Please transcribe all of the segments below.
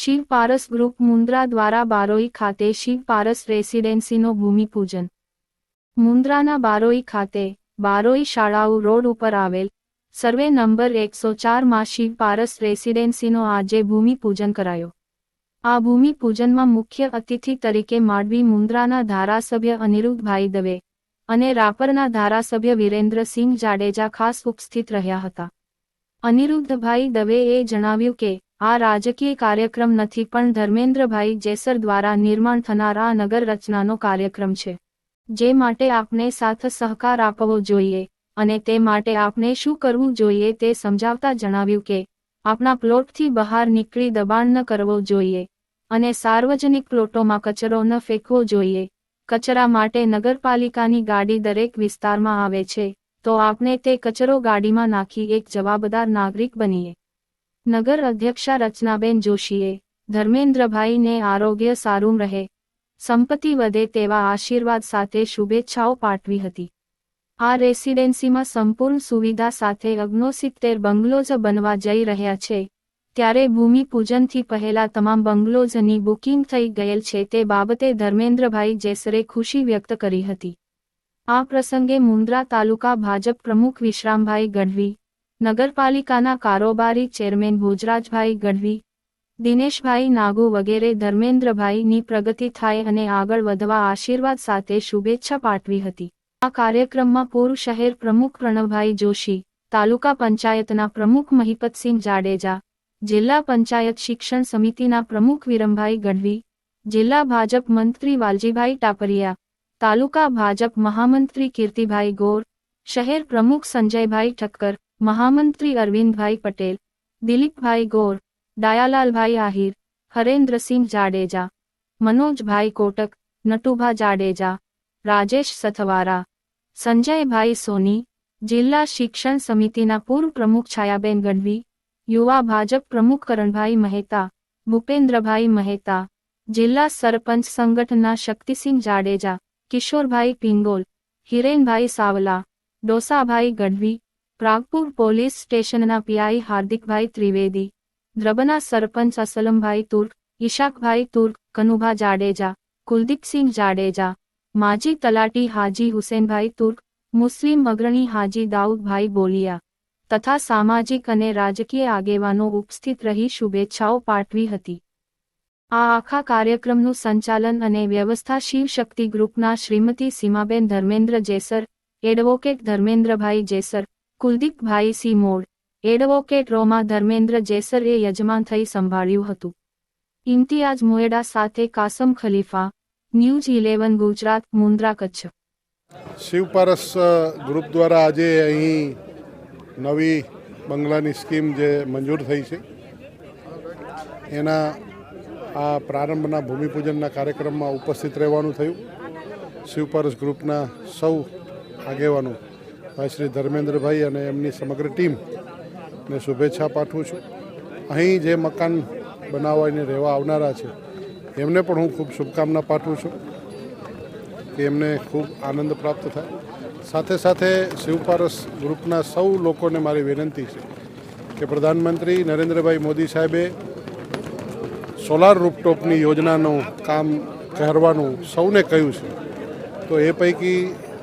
શિવ પારસ group Mundra દ્વારા બારોઈ ખાતે શિવ પારસ રેસિડેન્સીનો ભૂમિપૂજન. મુન્દ્રાના બારોઈ ખાતે બારોઈ શાળાઓ રોડ ઉપર આવેલ સર્વે નંબર એકસો ચારમાં શિવ પારસ રેસિડેન્સીનો આજે ભૂમિપૂજન કરાયો. આ ભૂમિપૂજનમાં મુખ્ય અતિથિ તરીકે માંડવી મુન્દ્રાના ધારાસભ્ય અનિરુદ્ધભાઈ દવે અને રાપરના ધારાસભ્ય વિરેન્દ્રસિંહ જાડેજા ખાસ ઉપસ્થિત રહ્યા હતા. અનિરુદ્ધભાઈ દવેએ જણાવ્યું કે, આ રાજકીય કાર્યક્રમ નથી પણ ધર્મેન્દ્રભાઈ જેસર દ્વારા નિર્માણ થનાર નગર રચનાનો કાર્યક્રમ છે. જે માટે આપને સાથ સહકાર આપવો જોઈએ, અને તે માટે આપને શું કરવું જોઈએ તે સમજાવતા જણાવ્યું કે આપણા પ્લોટથી બહાર નીકળી દબાણ ન કરવો જોઈએ, અને સાર્વજનિક પ્લોટોમાં કચરો ન ફેંકવો જોઈએ કચરા માટે નગરપાલિકાની ગાડી દરેક વિસ્તારમાં આવે છે, તો આપણે તે કચરો ગાડીમાં નાખી એક જવાબદાર નાગરિક બનીએ. નગર અધ્યક્ષા રચનાબેન જોશીએ ધર્મેન્દ્રભાઈને આરોગ્ય સારું રહે. સંપત્તિ વધે તેવા આશીર્વાદ સાથે શુભેચ્છાઓ પાઠવી હતી. આ રેસિડેન્સીમાં સંપૂર્ણ સુવિધા સાથે અગ્નોસિત્તેર બંગલોઝ બનવા જઈ રહ્યા છે. ત્યારે ભૂમિપૂજનથી પહેલા તમામ બંગલોઝની બુકિંગ થઈ ગયેલ છે તે બાબતે ધર્મેન્દ્રભાઈ જેસરે ખુશી વ્યક્ત કરી હતી. આ પ્રસંગે મુન્દ્રા તાલુકા ભાજપ પ્રમુખ વિશ્રામભાઈ ગઢવી, નગરપાલિકાના કારોબારી ચેરમેન ભોજરાજભાઈ ગઢવી, દિનેશભાઈ નાગુ વગેરે ધર્મેન્દ્રભાઈની પ્રગતિ થાય અને આગળ વધવા આશીર્વાદ સાથે શુભેચ્છા પાઠવી હતી. આ કાર્યક્રમમાં પૂર્વ શહેર પ્રમુખ પ્રણવભાઈ જોશી, તાલુકા પંચાયતના પ્રમુખ મહિપતસિંહ જાડેજા જિલ્લા પંચાયત શિક્ષણ સમિતિના પ્રમુખ વિરમભાઈ ગઢવી, જિલ્લા ભાજપ મંત્રી વાલજીભાઈ ટાપરિયા, તાલુકા ભાજપ મહામંત્રી કીર્તિભાઈ ગોર, શહેર પ્રમુખ સંજયભાઈ ઠક્કર, મહામંત્રી અરવિંદભાઈ પટેલ, દિલીપભાઈ ગોર દયાલાલભાઈ આહિર, હરેન્દ્રસિંહ જાડેજા, મનોજભાઈ કોટક, નટુભા જાડેજા, રાજેશ સથવારા, સંજયભાઈ સોની, જિલ્લા શિક્ષણ સમિતિના પૂર્વ પ્રમુખ છાયાબેન ગઢવી યુવા ભાજપ પ્રમુખ કરણભાઈ મહેતા, ભૂપેન્દ્રભાઈ મહેતા, જિલ્લા સરપંચ સંગઠનના શક્તિસિંહ જાડેજા, કિશોરભાઈ પિંગોલ, હિરેનભાઈ સાવલા, ડોસાભાઈ ગઢવી, પ્રાગપુર પોલીસ સ્ટેશનના પીઆઈ હાર્દિકભાઈ ત્રિવેદી, દ્રબના સરપંચ અસલમભાઈ તુર્ક, ઈશાકભાઈ તુર્ક, કનુભા જાડેજા, કુલદીપસિંહ જાડેજા, માજી તલાટી હાજી હુસેનભાઈ તુર્ક, મુસ્લિમ અગ્રણી હાજી દાઉદભાઈ બોલિયા. તથા સામાજિક અને રાજકીય આગેવાનો ઉપસ્થિત રહી શુભેચ્છાઓ પાઠવી હતી. આ આખા કાર્યક્રમનું સંચાલન અને વ્યવસ્થા શિવશક્તિ ગ્રુપના Shrimati Seemaben Dharmendra Jesar, advocate Dharmendrabhai Jesar, Kuldeepbhai C Mod, advocate Roma Dharmendra જેસરે યજમાન થઈ સંભાળ્યું હતું. ઇમ્તિયાજ મોએડા સાથે Kasam Khalifa, news eleven Gujarat, Mundra Kutch. Shivparas group દ્વારા આજે અહીં નવી બંગલાની સ્કીમ જે મંજૂર થઈ છે, એના આ પ્રારંભના ભૂમિપૂજનના કાર્યક્રમમાં ઉપસ્થિત રહેવાનું થયું. શિવપરસ ગ્રુપના સૌ આગેવાનો ભાઈ શ્રી ધર્મેન્દ્રભાઈ અને એમની સમગ્ર ટીમને શુભેચ્છા પાઠવું છું. અહીં જે મકાન બનાવવાને રહેવા આવનારા છે, એમને પણ હું ખૂબ શુભકામના પાઠવું છું કે એમને ખૂબ આનંદ પ્રાપ્ત થાય. સાથે સાથે શિવપારસ ગ્રુપના સૌ લોકોને મારી વિનંતી છે કે પ્રધાનમંત્રી નરેન્દ્રભાઈ મોદી સાહેબે સોલાર રૂપટોપની યોજનાનું કામ કરવાનું સૌને કહ્યું છે. તો એ પૈકી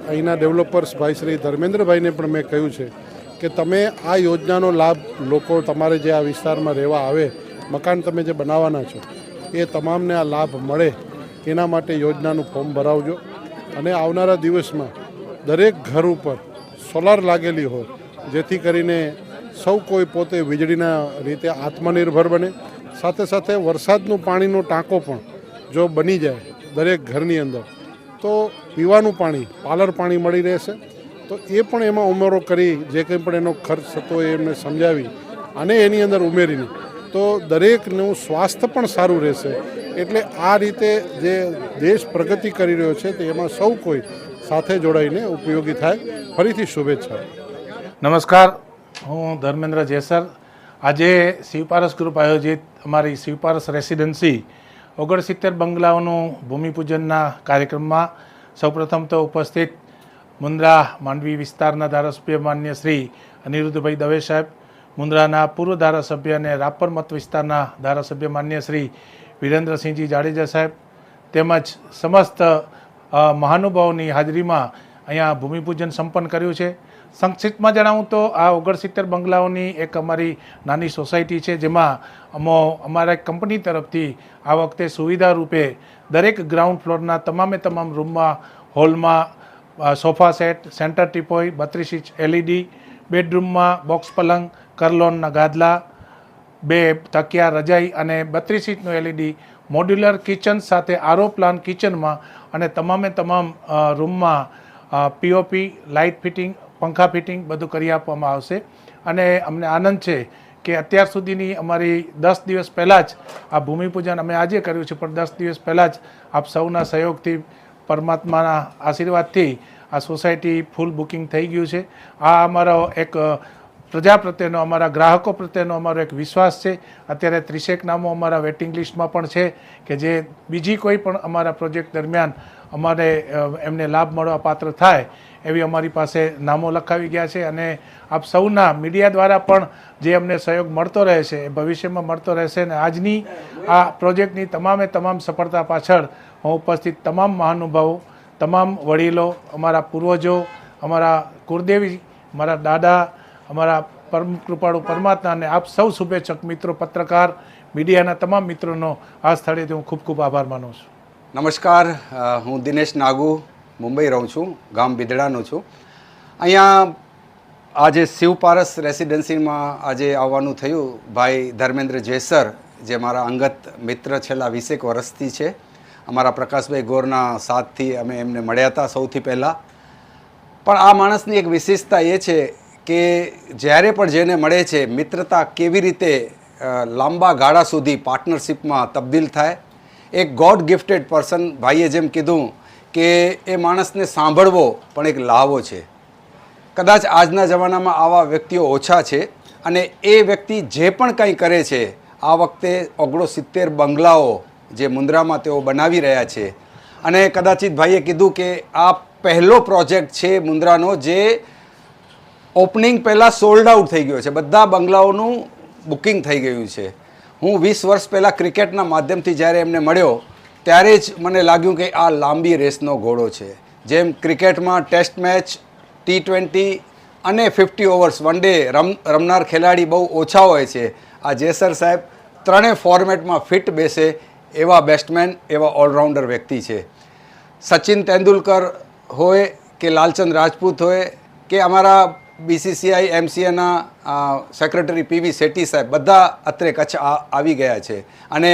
અહીંના ડેવલપર્સ ભાઈ શ્રી ધર્મેન્દ્રભાઈને પણ મેં કહ્યું છે કે તમે આ યોજનાનો લાભ લોકો તમારે જે આ વિસ્તારમાં રહેવા આવે, મકાન તમે જે બનાવવાના છો, એ તમામને આ લાભ મળે. એના માટે યોજનાનું ફોર્મ ભરાવજો. અને આવનારા દિવસમાં દરેક ઘર ઉપર સોલાર લાગેલી હોય, જેથી કરીને સૌ કોઈ પોતે વીજળીના રીતે આત્મનિર્ભર બને. સાથે સાથે વરસાદનું પાણીનો ટાંકો પણ જો બની જાય દરેક ઘરની અંદર, તો પીવાનું પાણી, પાલર પાણી મળી રહેશે. તો એ પણ એમાં ઉમેરો કરી, જે કંઈ પણ એનો ખર્ચ થતો હોય એમને સમજાવી અને એની અંદર ઉમેરીને, તો દરેકનું સ્વાસ્થ્ય પણ સારું રહેશે. એટલે આ રીતે જે દેશ પ્રગતિ કરી રહ્યો છે, તે એમાં સૌ કોઈ સાથે જોડાઈને ઉપયોગી થાય. ફરીથી શુભેચ્છા. નમસ્કાર. હું ધર્મેન્દ્ર જેસર. આજે શિવપારસ ગ્રુપ આયોજિત અમારી શિવપારસ રેસિડેન્સી ઓગણસિત્તેર બંગલાઓનું ભૂમિપૂજનના કાર્યક્રમમાં સૌપ્રથમ તો ઉપસ્થિત મુન્દ્રા માંડવી વિસ્તારના ધારાસભ્ય માન્ય શ્રી અનિરુદ્ધભાઈ દવે સાહેબ, મુન્દ્રાના પૂર્વ ધારાસભ્ય અને રાપર મત વિસ્તારના ધારાસભ્ય માન્ય શ્રી વિરેન્દ્રસિંહજી જાડેજા સાહેબ, તેમજ સમસ્ત મહાનુભાવોની હાજરીમાં અહીંયા ભૂમિપૂજન સંપન્ન કર્યું છે. સંક્ષિપ્તમાં જણાવું તો આ ઓગણસિત્તેર બંગલાઓની એક અમારી નાની સોસાયટી છે, જેમાં અમો, અમારા કંપની તરફથી આ વખતે સુવિધા રૂપે દરેક ગ્રાઉન્ડ ફ્લોરના તમામે તમામ રૂમમાં, હોલમાં સોફા સેટ, સેન્ટર ટીપોય બત્રીસ ઇંચ એલઈડી, બેડરૂમમાં બોક્સ પલંગ, કરલોનના ગાદલા, બે તકિયા રજાઈ અને બત્રીસ ઇંચનું એલઈડી મોડ્યુલર કિચન સાથે આરો પ્લાન કિચનમાં અને તમામે તમામ રૂમમાં પીઓપી લાઇટ ફિટિંગ, પંખા ફિટિંગ બધું કરી આપવામાં આવશે. અને અમને આનંદ છે કે અત્યાર સુધીની અમારી દસ દિવસ પહેલાં જ આ ભૂમિપૂજન અમે આજે કર્યું છે, પણ દસ દિવસ પહેલાં જ આપ સૌના સહયોગથી, પરમાત્માના આશીર્વાદથી આ સોસાયટી ફૂલ બુકિંગ થઈ ગયું છે. આ અમારો એક પ્રજા પ્રત્યેનો અમારા ગ્રાહકો પ્રત્યેનો અમારો એક વિશ્વાસ છે. અત્યારે ત્રીસેક નામો અમારા વેટિંગ લિસ્ટમાં પણ છે કે જે બીજી કોઈ પણ અમારા પ્રોજેક્ટ દરમિયાન અમારે એમને લાભ મળવા પાત્ર થાય એવી અમારી પાસે નામો લખાવી ગયા છે. અને આપ સૌના મીડિયા દ્વારા પણ જે અમને સહયોગ મળતો રહે છે, એ ભવિષ્યમાં મળતો રહેશે અને આજની આ પ્રોજેક્ટની તમામે તમામ સફળતા પાછળ હું ઉપસ્થિત તમામ મહાનુભાવો, તમામ વડીલો, અમારા પૂર્વજો, અમારા કુળદેવી અમારા દાદા અમારા પરમ કૃપાળુ પરમાત્મા અને આપ સૌ શુભેચ્છક મિત્રો, પત્રકાર, મીડિયાના તમામ મિત્રોનો આ સ્થળેથી હું ખૂબ ખૂબ આભાર માનું છું. નમસ્કાર. હું દિનેશ નાગુ, મુંબઈ રહું છું, ગામ બિદડાનો છું. અહીંયા આજે શિવપારસ રેસિડેન્સીમાં આજે આવવાનું થયું. ભાઈ ધર્મેન્દ્ર જેસર, જે મારા અંગત મિત્ર છેલ્લા વીસેક વર્ષથી છે. અમારા પ્રકાશભાઈ ગોરના સાથથી અમે એમને મળ્યા હતા સૌથી પહેલાં. પણ આ માણસની એક વિશેષતા એ છે કે જ્યારે પણ જેને મળે છે, મિત્રતા કેવી રીતે લાંબા ગાળા સુધી પાર્ટનરશિપમાં તબદીલ થાય? એક ગોડ ગિફ્ટેડ પર્સન ભાઈએ જેમ કીધું કે એ માણસને સાંભળવો પણ એક લાવો છે. કદાચ આજના જમાનામાં આવા વ્યક્તિઓ ઓછા છે અને એ વ્યક્તિ જે પણ કંઈ કરે છે, આ વખતે ઓગણો સિત્તેર બંગલાઓ જે મુન્દ્રામાં તેઓ બનાવી રહ્યા છે. અને કદાચિત ભાઈએ કીધું કે આ પહેલો પ્રોજેક્ટ છે મુન્દ્રાનો જે ઓપનિંગ પહેલાં સોલ્ડ આઉટ થઈ ગયો છે. બધા બંગલાઓનું બુકિંગ થઈ ગયું છે. હું વીસ વર્ષ પહેલાં ક્રિકેટના માધ્યમથી જ્યારે એમને મળ્યો, ત્યારે જ મને લાગ્યું કે આ લાંબી રેસનો ઘોડો છે. જેમ ક્રિકેટમાં ટેસ્ટ મેચ, ટી ટ્વેન્ટી અને ફિફ્ટી ઓવર્સ વન ડે રમ, રમનાર ખેલાડી બહુ ઓછા હોય છે. આ જેસર સાહેબ ત્રણેય ફોર્મેટમાં ફિટ બેસે એવા બેસ્ટમેન, એવા ઓલરાઉન્ડર વ્યક્તિ છે. સચિન તેંડુલકર હોય કે લાલચંદ રાજપૂત હોય કે અમારા બીસીસીઆઈ, એમસીએના સેક્રેટરી પીવી શેટ્ટી સાહેબ બધા અત્રે કચ્છ આવી ગયા છે. અને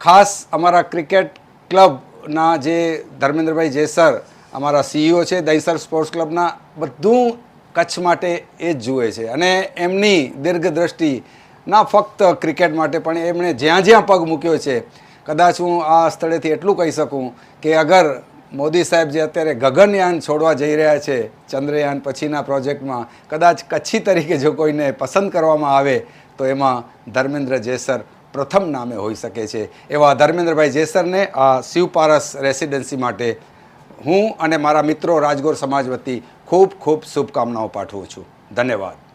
ખાસ અમારા ક્રિકેટ ક્લબના જે ધર્મેન્દ્રભાઈ જેસર, અમારા સીઈઓ છે, દહીસર સ્પોર્ટ્સ ક્લબના, બધું કચ્છ માટે એ જ જુએ છે. અને એમની દીર્ઘદ્રષ્ટિ ના ફક્ત ક્રિકેટ માટે પણ એમણે જ્યાં જ્યાં પગ મૂક્યો છે, કદાચ હું આ સ્થળેથી એટલું કહી શકું કે અગર મોદી સાહેબ જે અત્યારે ગગનયાન છોડવા જઈ રહ્યા છે, ચંદ્રયાન પછીના પ્રોજેક્ટમાં, કદાચ કચ્છી તરીકે જો કોઈને પસંદ કરવામાં આવે, તો એમાં ધર્મેન્દ્ર જેસર પ્રથમ નામે હોઈ શકે છે. એવા ધર્મેન્દ્રભાઈ જેસરને આ શિવપારસ રેસિડેન્સી માટે હું અને મારા મિત્રો રાજગોર સમાજ વતી ખૂબ ખૂબ શુભકામનાઓ પાઠવું છું. ધન્યવાદ.